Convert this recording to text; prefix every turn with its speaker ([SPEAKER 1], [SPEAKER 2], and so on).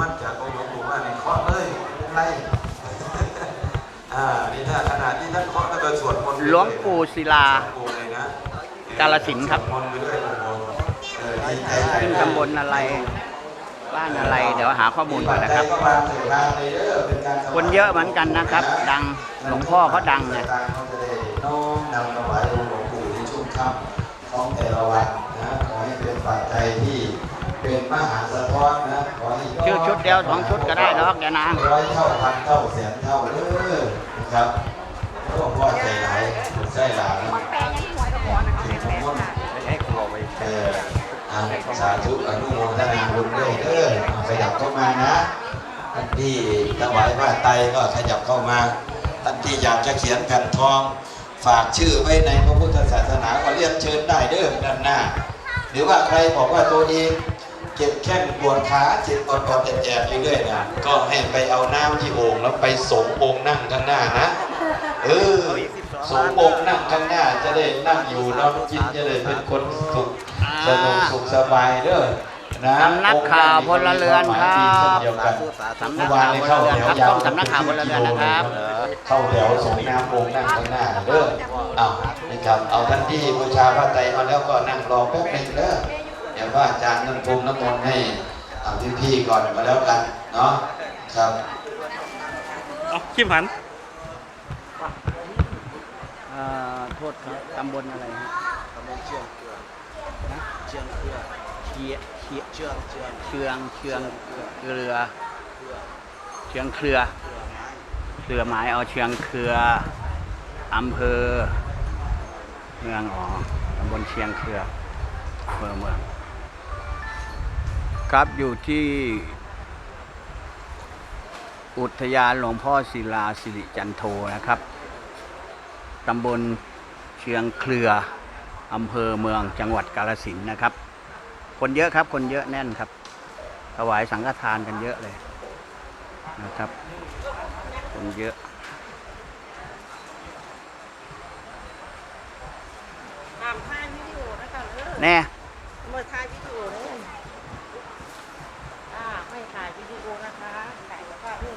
[SPEAKER 1] มั่นจากองค์หลวงปู่ว่าในเคาะเลยไม่เป็นไรอ่านี่ถ้าขนาดที่ท่านเคาะแล้วก็สวดมนต์ไป
[SPEAKER 2] หลวงปู่ศิลา
[SPEAKER 1] สวดมนต์เลยนะ
[SPEAKER 2] กาฬสินธุ์ครับ
[SPEAKER 1] สวดมนต์ไปด้วยโอ้โหเออดีใจ
[SPEAKER 2] ขึ้นตำบลอะไร บ้านอะไร เดี๋ยวหาข้อมูลก่อนนะครับ
[SPEAKER 1] ก็มาถึงทางเลยเด้อเป็นการถวาย
[SPEAKER 2] คนเยอะเหมือนกันนะครับ ดังหลวงพ่อเขาดังไง
[SPEAKER 1] เขาจะได้น้อมนำถวายองค์หลวงปู่ในช่วงค่ำของแต่ละวันนะขอให้เป็นปัจจัยที่ เป็นมหาสะท้อนนะขอให้ย
[SPEAKER 2] ชื่อชุดเดียวสองชุดก็ได้หรอกอย่านาน
[SPEAKER 1] ร้อยเท่าพันเท่าแสนเท่าเด้อนะครับหลวงพ่อใจหลายใช่หลาย
[SPEAKER 3] มาแปลยังหวยกับหมอนะคะแปลค่ะ
[SPEAKER 1] ให้คุณบอกไปเอออ่าสาธุอนุโมทนาบุญด้วยเด้อเอาขยับเข้ามานะท่านที่ถวายผ้าไตรก็ขยับเข้ามาท่านที่อยากจะเขียนแผ่นทองฝากชื่อไว้ในพระพุทธศาสนาก็เรียนเชิญได้เด้อด้านหน้า หรือว่าใครบอกว่าตัวเอง เจ็บแข้งปวดขาเจ็บปวดปวดแอบๆอยู่เรื่อยนะก็ให้ไปเอาน้ำที่โอ่งแล้วไปสงโอ่งนั่งข้างหน้านะเออสงโอ่งนั่งข้างหน้าจะได้นั่งอยู่นอนกินจะได้เป็นคนสุขสนุกสุขสบายเด้อนะ
[SPEAKER 2] สำนักข่าวพลเรือนครับ
[SPEAKER 1] เช่นเดียวกัน
[SPEAKER 2] สำนักข่าวพลเรือนครับต้องสำนักข่าวพลเรือนนะครับ
[SPEAKER 1] เข้าแถวส่งน้ำโอ่งนั่งข้างหน้าเด้อเอานะครับเอาท่านที่บูชาพระไตรมาแล้วก็นั่งรอแป๊บหนึงเด้อเดี๋ยวว่าอาจารย์น้ำพรมน้ำมนต์ให้อ่าพี่ๆก่อนมาแล้วกันเนาะครับ
[SPEAKER 4] เอาคิมหัน
[SPEAKER 2] เอ่อโทษครับตำบลอะไรฮะตำบลเชียงเกลือเชียงเกลือเชียเชียเชียงเชียงเชียงเชียงเกลือเชียงเครือเครือไม้เอาเชียงเครืออำเภอ เมืองอ๋อตำบลเชียงเครืออำเภอเมือง ครับอยู่ที่ อุทยานหลวงพ่อศิลาสิริจันโทนะครับตำบลเชียงเครืออำเภอเมืองจังหวัดกาฬสินธุ์นะครับ คนเยอะครับคนเยอะแน่นครับ ถวายสังฆทานกันเยอะเลยนะครับ คนเยอะ
[SPEAKER 3] ตามถ่ายวิดีโอนะคะเออ
[SPEAKER 2] แน่
[SPEAKER 3] มาถ่ายวิ